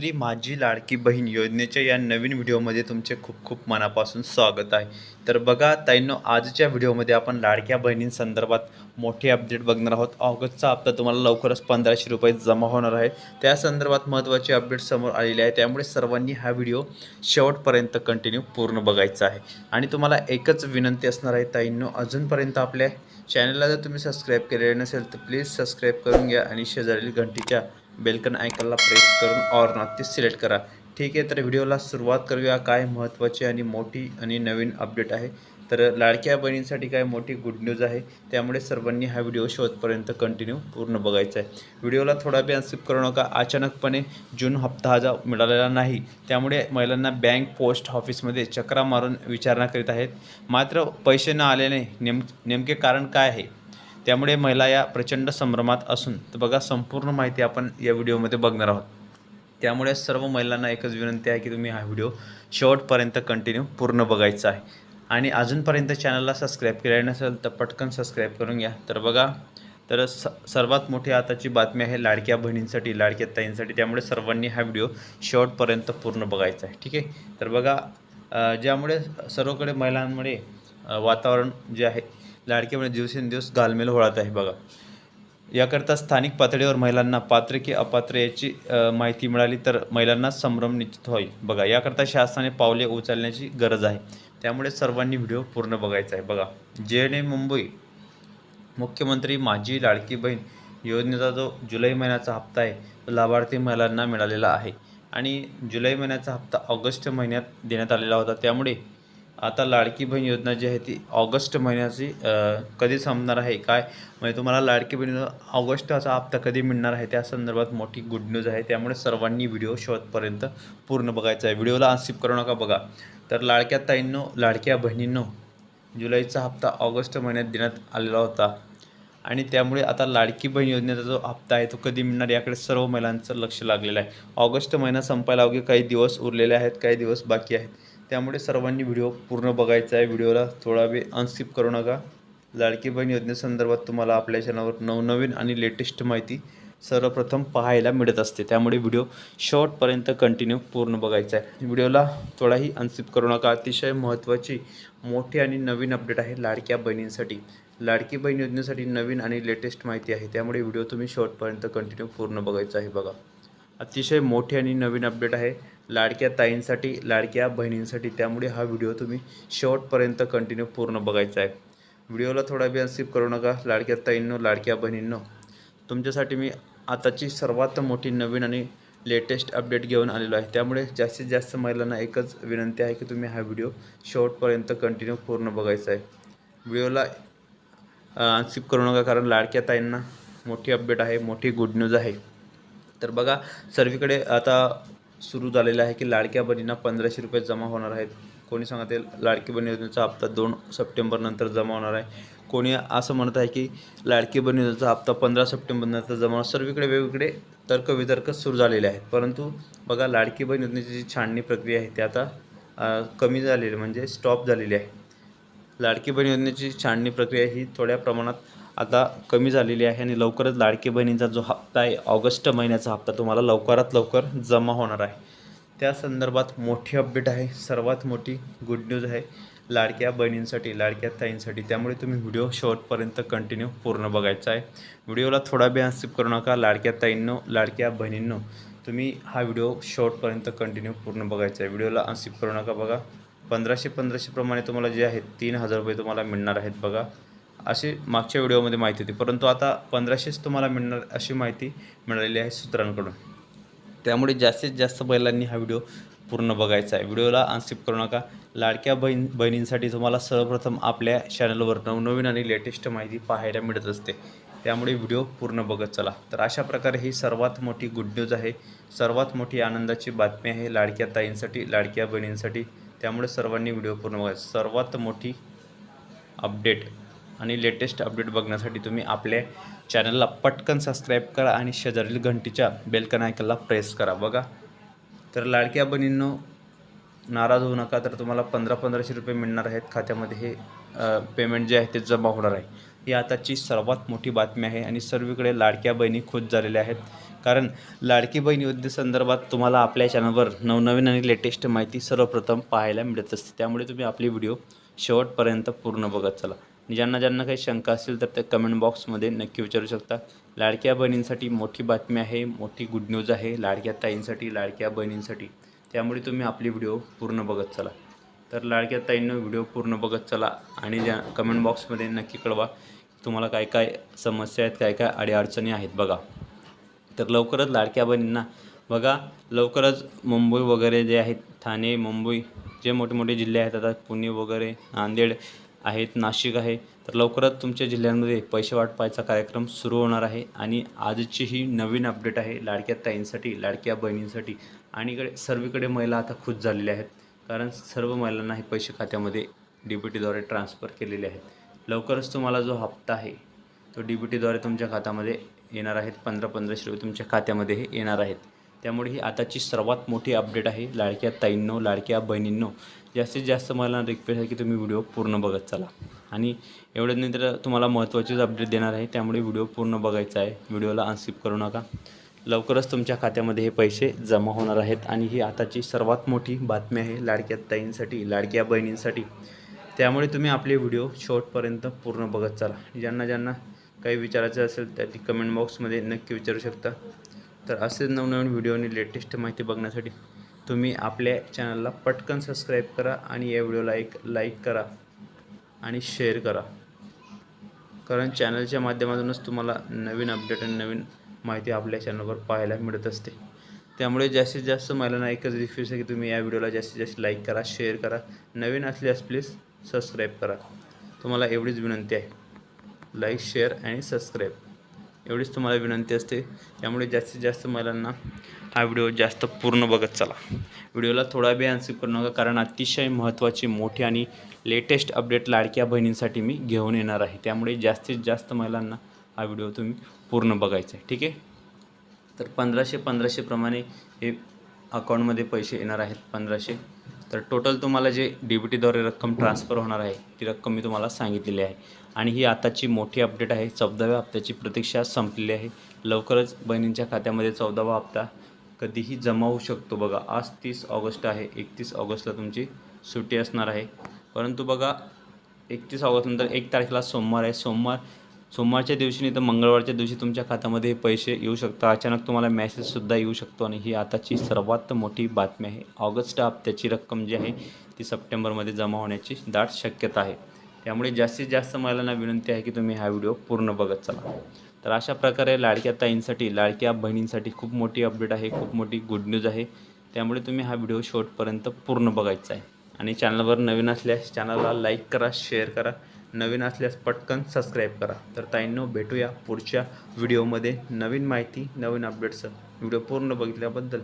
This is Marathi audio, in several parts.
मुख्यमंत्री माझी लाडकी बहीण योजनेच्या या नवीन व्हिडिओमध्ये तुमचे खूप खूप मनापासून स्वागत आहे. तर बघा ताईंनो आजच्या व्हिडिओमध्ये आपण लाडक्या बहिणींसंदर्भात मोठी अपडेट बघणार आहोत. ऑगस्टचा हप्ता तुम्हाला लवकरच पंधराशे रुपये जमा होणार आहे. त्या संदर्भात महत्त्वाची अपडेट समोर आलेली आहे. त्यामुळे सर्वांनी हा व्हिडिओ शेवटपर्यंत कंटिन्यू पूर्ण बघायचा आहे. आणि तुम्हाला एकच विनंती असणार आहे ताईंनो अजूनपर्यंत आपल्या चॅनलला जर तुम्ही सबस्क्राईब केलेले नसेल तर प्लीज सबस्क्राईब करून घ्या आणि शेजारील घंटीच्या बेलकन आयकॉनला प्रेस करून ऑर नॉट ते सिलेक्ट करा. ठीक आहे तर व्हिडिओला सुरुवात करूया. काय महत्त्वाची आणि मोठी आणि नवीन अपडेट आहे. तर लाडक्या बहिणींसाठी काय मोठी गुड न्यूज आहे. त्यामुळे सर्वांनी हा व्हिडिओ शोधपर्यंत कंटिन्यू पूर्ण बघायचा आहे. व्हिडिओला थोडा वेळ स्किप करू नका. अचानकपणे जून हप्ता हा मिळालेला नाही. त्यामुळे महिलांना बँक पोस्ट ऑफिसमध्ये चक्रा मारून विचारणा करीत आहेत. मात्र पैसे न आल्याने नेम नेमके कारण काय आहे? त्यामुळे महिला या प्रचंड संभ्रमात असून तर बघा संपूर्ण माहिती आपण या व्हिडिओमध्ये बघणार आहोत. त्यामुळे सर्व महिलांना एकच विनंती आहे की तुम्ही हा व्हिडिओ शेवटपर्यंत कंटिन्यू पूर्ण बघायचा आहे. आणि अजूनपर्यंत चॅनलला सबस्क्राईब केले नसेल तर पटकन सबस्क्राईब करून घ्या. तर बघा तर स सर्वात मोठी आताची बातमी आहे लाडक्या बहिणींसाठी लाडक्या ताईंसाठी. त्यामुळे सर्वांनी हा व्हिडिओ शेवटपर्यंत पूर्ण बघायचा आहे ठीक आहे? तर बघा ज्यामुळे सर्वकडे महिलांमुळे वातावरण जे आहे लाडके म्हणजे दिवसेंदिवस गालमेल होळात आहे बघा. याकरता स्थानिक पातळीवर महिलांना पात्र की अपात्र याची माहिती मिळाली तर महिलांना संभ्रम निश्चित होईल. बघा याकरता शासनाने पावले उचलण्याची गरज आहे. त्यामुळे सर्वांनी व्हिडिओ पूर्ण बघायचा आहे. बघा जे एन मुंबई मुख्यमंत्री माझी लाडकी बहीण योजनेचा जो जुलै महिन्याचा हप्ता आहे तो लाभार्थी महिलांना मिळालेला आहे. आणि जुलै महिन्याचा हप्ता ऑगस्ट महिन्यात देण्यात आलेला होता. त्यामुळे आता लाडकी बहीण योजना जी आहे ती ऑगस्ट महिन्याची कधी संपणार आहे काय? म्हणजे तुम्हाला लाडकी बहीण ऑगस्टचा हप्ता कधी मिळणार आहे त्या संदर्भात मोठी गुड न्यूज आहे. त्यामुळे सर्वांनी व्हिडिओ शेवटपर्यंत पूर्ण बघायचा आहे. व्हिडिओला अनसिप करू नका बघा. तर लाडक्या ताईंनो लाडक्या बहिणींनो जुलैचा हप्ता ऑगस्ट महिन्यात देण्यात आलेला होता. आणि त्यामुळे आता लाडकी बहीण योजनेचा जो हप्ता आहे तो कधी मिळणार याकडे सर्व महिलांचं लक्ष लागलेलं आहे. ऑगस्ट महिना संपायला अवघे काही दिवस उरलेले आहेत काही दिवस बाकी आहेत. त्यामुळे सर्वांनी व्हिडिओ पूर्ण बघायचा आहे. व्हिडिओला थोडा वेळ अनस्किप करू नका. लाडकी बहीण योजनेसंदर्भात तुम्हाला आपल्या चॅनलवर नवनवीन आणि लेटेस्ट माहिती सर्वप्रथम पाहायला मिळत असते. त्यामुळे व्हिडिओ शॉर्टपर्यंत कंटिन्यू पूर्ण बघायचा आहे. व्हिडिओला थोडाही अनस्किप करू नका. अतिशय महत्त्वाची मोठी आणि नवीन अपडेट आहे लाडक्या बहिणींसाठी. लाडकी बहीण योजनेसाठी नवीन आणि लेटेस्ट माहिती आहे. त्यामुळे व्हिडिओ तुम्ही शॉर्टपर्यंत कंटिन्यू पूर्ण बघायचा आहे बघा. अतिशय मोठी आणि नवीन अपडेट आहे. लाडक्या ताईंसाठी लाडक्या बहिणींसाठी त्यामुळे हा व्हिडिओ तुम्ही शेवटपर्यंत कंटिन्यू पूर्ण बघायचा आहे. व्हिडिओला थोडा वेळ स्किप करू नका. लाडक्या ताईंनो लाडक्या बहिणींनो तुमच्यासाठी मी आताची सर्वात मोठी नवीन आणि लेटेस्ट अपडेट घेऊन आलेलो आहे. त्यामुळे जास्तीत जास्त महिलांना एकच विनंती आहे की तुम्ही हा व्हिडिओ शेवटपर्यंत कंटिन्यू पूर्ण बघायचा आहे. व्हिडिओला अनस्किप करू नका कारण लाडक्या ताईंना मोठी अपडेट आहे मोठी गुड न्यूज आहे. तर बघा सर्वीकडे आता सुरू झालेलं आहे की लाडक्या बहिणींना पंधराशे रुपये जमा होणार आहेत. कोणी सांगते लाडकी बहीण योजनेचा हप्ता दोन सप्टेंबरनंतर जमा होणार आहे. कोणी असं म्हणत आहे की लाडकी बहीण योजनेचा हप्ता पंधरा सप्टेंबरनंतर जमा होणार. सर्वीकडे वेगवेगळे तर्कवितर्क सुरू झालेले आहेत. परंतु बघा लाडकी बहीण योजनेची जी छाननी प्रक्रिया आहे ती आता कमी झालेली म्हणजे स्टॉप झालेली आहे. लाडकी बहीण योजनेची छाननी प्रक्रिया ही थोड्या प्रमाणात आता कमी झालेली आहे आणि लवकरच लाडकी बहिणींचा जो हप्ता आहे ऑगस्ट महिन्याचा हप्ता तुम्हाला लवकरात लवकर जमा होणार आहे. त्या संदर्भात मोठी अपडेट आहे. सर्वात मोठी गुड न्यूज आहे लाडक्या बहिणींसाठी लाडक्या ताईंसाठी. त्यामुळे तुम्ही व्हिडिओ शेवटपर्यंत कंटिन्यू पूर्ण बघायचा आहे. व्हिडिओला थोडा वेळ स्किप करू नका. लाडक्या ताईंनो लाडक्या बहिणींनो तुम्ही हा व्हिडिओ शेवटपर्यंत कंटिन्यू पूर्ण बघायचा आहे. व्हिडिओला अनस्किप करू नका बघा. पंधराशे पंधराशेप्रमाणे तुम्हाला जे आहेत तीन हजार रुपये तुम्हाला मिळणार आहेत बघा. अशी मागच्या व्हिडिओमध्ये माहिती होती. परंतु आता पंधराशेच तुम्हाला मिळणार अशी माहिती मिळालेली आहे सूत्रांकडून. त्यामुळे जास्तीत जास्त बैलांनी हा व्हिडिओ पूर्ण बघायचा आहे. व्हिडिओला अनस्किप करू नका. लाडक्या बहीण बहिणींसाठी तुम्हाला सर्वप्रथम आपल्या चॅनलवर नवनवीन आणि लेटेस्ट माहिती पाहायला मिळत असते. त्यामुळे व्हिडिओ पूर्ण बघत चला. तर अशा प्रकारे ही सर्वात मोठी गुड न्यूज आहे. सर्वात मोठी आनंदाची बातमी आहे लाडक्या ताईंसाठी लाडक्या बहिणींसाठी. त्यामुळे सर्वांनी व्हिडिओ पूर्ण बघायचा सर्वात मोठी अपडेट आणि लेटेस्ट अपडेट बघण्यासाठी तुम्ही आपल्या चॅनलला पटकन सबस्क्राईब करा आणि शेजारील घंटीच्या बेलकन आयकनला प्रेस करा. बघा. तर लाडक्या बहिणींनो नाराज होऊ नका. तर तुम्हाला पंधरा पंधराशे रुपये मिळणार आहेत खात्यामध्ये. हे पेमेंट जे आहे ते जमा होणार आहे. ही आताची सर्वात मोठी बातमी आहे आणि सर्वीकडे लाडक्या बहिणी खुश झालेल्या आहेत. कारण लाडकी बहीण योजनेसंदर्भात तुम्हाला आपल्या चॅनलवर नवनवीन आणि लेटेस्ट माहिती सर्वप्रथम पाहायला मिळत असते. त्यामुळे तुम्ही आपली व्हिडिओ शेवटपर्यंत पूर्ण बघत चला. आणि ज्यांना ज्यांना काही शंका असेल तर ते कमेंट बॉक्समध्ये नक्की विचारू शकता. लाडक्या बहिणींसाठी मोठी बातमी आहे मोठी गुड न्यूज आहे. लाडक्या ताईंसाठी लाडक्या बहिणींसाठी. त्यामुळे तुम्ही आपली व्हिडिओ पूर्ण बघत चला. तर लाडक्या ताईंनं व्हिडिओ पूर्ण बघत चला आणि ज्या कमेंट बॉक्समध्ये नक्की कळवा तुम्हाला काय काय समस्या आहेत काय काय अडीअडचणी आहेत बघा. तर लवकरच लाडक्या बहिणींना बघा. लवकरच मुंबई वगैरे जे आहेत ठाणे मुंबई जे मोठे मोठे जिल्हे आहेत आता पुणे वगैरे नांदेड आहेत नाशिक आहे तर लवकरच तुमच्या जिल्ह्यांमध्ये पैसे वाटपायचा कार्यक्रम सुरू होणार आहे आणि आजची ही नवीन अपडेट आहे लाडक्या ताईंसाठी लाडक्या बहिणींसाठी आणि इकडे सर्वीकडे महिला आता खुश झालेल्या आहेत. कारण सर्व महिलांना हे पैसे खात्यामध्ये डी बी टीद्वारे ट्रान्सफर केलेले आहेत. लवकरच तुम्हाला जो हप्ता आहे तो डी बी टीद्वारे तुमच्या खात्यामध्ये येणार आहेत. पंधरा पंधराशे रुपये तुमच्या खात्यामध्ये हे येणार आहेत. त्यामुळे ही आताची सर्वात मोठी अपडेट आहे. लाडक्या ताईंनो लाडक्या बहिणींनो जास्तीत जास्त मला रिक्वेस्ट आहे की तुम्ही व्हिडिओ पूर्ण बघत चला. आणि एवढंच नाही तर तुम्हाला महत्त्वाचीच अपडेट देणार आहे. त्यामुळे व्हिडिओ पूर्ण बघायचा आहे. व्हिडिओला अनस्किप करू नका. लवकरच तुमच्या खात्यामध्ये हे पैसे जमा होणार आहेत. आणि ही आताची सर्वात मोठी बातमी आहे लाडक्या ताईंसाठी लाडक्या बहिणींसाठी. त्यामुळे तुम्ही आपले व्हिडिओ शॉर्टपर्यंत पूर्ण बघत चला. ज्यांना ज्यांना काही विचारायचं असेल त्या ती कमेंट बॉक्समध्ये नक्की विचारू शकता. तर असेच नवनवीन व्हिडिओ आणि लेटेस्ट माहिती बघण्यासाठी तुम्ही आपल्या चॅनलला पटकन सबस्क्राईब करा आणि या व्हिडिओला एक लाईक करा आणि शेअर करा. कारण चॅनलच्या माध्यमातूनच तुम्हाला नवीन अपडेट आणि नवीन माहिती आपल्या चॅनलवर पाहायला मिळत असते. त्यामुळे जास्तीत जास्त महिलांना एकच रिक्वेस्ट आहे की तुम्ही या व्हिडिओला जास्तीत जास्त लाईक करा शेअर करा. नवीन असल्यास प्लीज सबस्क्राईब करा. तुम्हाला एवढीच विनंती आहे. लाईक शेअर आणि सबस्क्राईब एवढीच तुम्हाला विनंती असते. त्यामुळे जास्तीत जास्त महिलांना हा व्हिडिओ जास्त पूर्ण बघत चला. व्हिडिओला थोडा वेळ अनस्किप करू नका कारण अतिशय महत्त्वाची मोठी आणि लेटेस्ट अपडेट लाडक्या बहिणींसाठी मी घेऊन येणार आहे. त्यामुळे जास्तीत जास्त महिलांना हा व्हिडिओ तुम्ही पूर्ण बघायचा आहे. ठीक आहे? तर पंधराशे पंधराशेप्रमाणे हे अकाउंटमध्ये पैसे येणार आहेत. पंधराशे तर टोटल तुम्हाला जे डी बी टीद्वारे रक्कम ट्रान्सफर होणार आहे ती रक्कम मी तुम्हाला सांगितलेली आहे. आणि ही आताची मोठी अपडेट आहे चौदाव्या हप्त्याची प्रतीक्षा संपलेली आहे. लवकरच बहिणींच्या खात्यामध्ये चौदावा हप्ता कधीही जमा होऊ शकतो बघा. आज तीस ऑगस्ट आहे एकतीस ऑगस्टला तुमची सुट्टी असणार आहे. परंतु बघा एकतीस ऑगस्टनंतर एक तारखेला सोमवार आहे. सोमवार सोमवारच्या दिवशी नाही तर मंगळवारच्या दिवशी तुमच्या खात्यामध्ये पैसे येऊ शकतात. अचानक तुम्हाला मॅसेजसुद्धा येऊ शकतो आणि ही आताची सर्वात मोठी बातमी आहे. ऑगस्ट हप्त्याची रक्कम जी आहे ती सप्टेंबरमध्ये जमा होण्याची दाट शक्यता आहे. त्यामुळे जास्तीत जास्त महिलांना विनंती आहे की तुम्ही हा व्हिडिओ पूर्ण बघत चला. तर अशा प्रकारे लाडक्या ताईंसाठी लाडक्या बहिणींसाठी खूप मोठी अपडेट आहे खूप मोठी गुड न्यूज आहे. त्यामुळे तुम्ही हा व्हिडिओ शेवटपर्यंत पूर्ण बघायचा आहे. आणि चॅनलवर नवीन असल्यास चॅनलला लाईक करा शेअर करा. नवीन असल्यास पटकन सबस्क्राईब करा. तर ताईंनो भेटूया पुढच्या व्हिडिओमध्ये. नवीन माहिती नवीन अपडेट्स व्हिडिओ पूर्ण बघितल्याबद्दल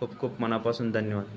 खूप खूप मनापासून धन्यवाद.